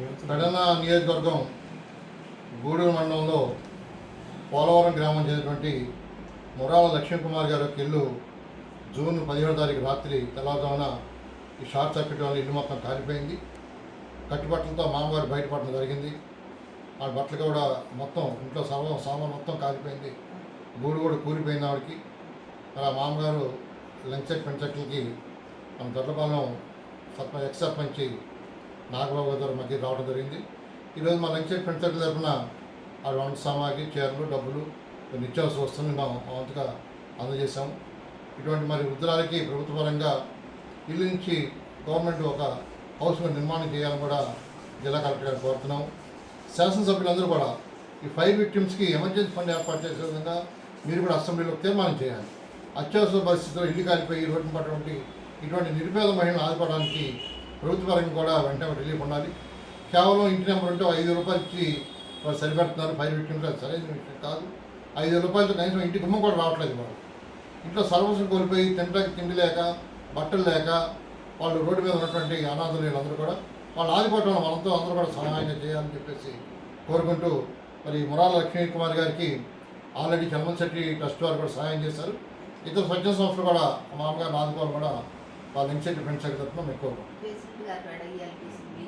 కడన నియోజకవర్గం గూడూరు మండలంలో పోలవరం గ్రామం చెందినటువంటి మురాల లక్ష్మీకుమార్ గారి యొక్క ఇల్లు జూన్ పదిహేడో తారీఖు రాత్రి తెల్లవారుజామున ఈ షార్ట్ సర్క్యూట్ వల్ల ఇల్లు మొత్తం కాలిపోయింది. కట్టుబట్టలతో మామగారు బయటపడడం జరిగింది. ఆ బట్టలు కూడా మొత్తం ఇంట్లో సామాన్ సామాన్ మొత్తం కాలిపోయింది. గూడు కూడా కూలిపోయింది ఆవిడకి. అలా మామగారు లంచెక్ పెంచట్లకి మన దొడ్లపాలెం సర్పంచ్ ఎక్స్ సర్పంచ్ నాగబాబు గారు మధ్య రావడం జరిగింది. ఈరోజు మా లంచెక్ సర్కిల్ తరఫున ఆ వంట సామాగ్రి చీరలు డబ్బులు నిత్యావసర వస్తువులను మేము మా వంతుగా అందజేశాము. ఇటువంటి మరి వృద్ధురాలకి ప్రభుత్వ పరంగా ఇల్లు నుంచి గవర్నమెంట్ ఒక హౌస్ నిర్మాణం చేయాలని కూడా జిల్లా కలెక్టర్ గారు కోరుతున్నాము. శాసనసభ్యులందరూ కూడా ఈ ఫైర్ విక్టిమ్స్కి ఎమర్జెన్సీ ఫండ్ ఏర్పాటు చేసే విధంగా మీరు కూడా అసెంబ్లీలో తీర్మానం చేయాలి. అత్యవసర పరిస్థితుల్లో ఇల్లు కాలిపోయి రోడ్డు పట్టడానికి ఇటువంటి నిరుపేద మహిళలు ఆదుకోవడానికి ప్రభుత్వ పరంగా కూడా వెంటనే రిలీఫ్ ఉండాలి. కేవలం ఇంటి నెంబర్ ఉంటే ఐదు రూపాయలు ఇచ్చి వాళ్ళు సరిపెడుతున్నారు ఫైవ్ విక్టిమ్స్ సరైన విషయం కాదు. ఐదు రూపాయలతో కనీసం ఇంటి గుమ్మ కూడా రావట్లేదు మనం ఇంట్లో సర్వస్వం కోల్పోయి తినడానికి తిండి లేక బట్టలు లేక వాళ్ళు రోడ్డు మీద ఉన్నటువంటి అనాథలు వీళ్ళందరూ కూడా వాళ్ళు ఆదిపడటం మనతో అందరూ కూడా సహాయంగా చేయాలని చెప్పేసి కోరుకుంటూ మరి మురాల లక్ష్మీ కుమార్ గారికి ఆల్రెడీ జన్మల్ శెట్టి ట్రస్ట్ వారు కూడా సహాయం చేశారు. ఇతర స్వచ్ఛ సంస్థలు కూడా మామగారు ఆదుకోవాలి కూడా వాళ్ళ ఇన్సెంటివ్ ఫ్రెండ్స్ తరఫున మేము కోరుకుంటాం ప్రెసిడెంట్ గారు అడిగి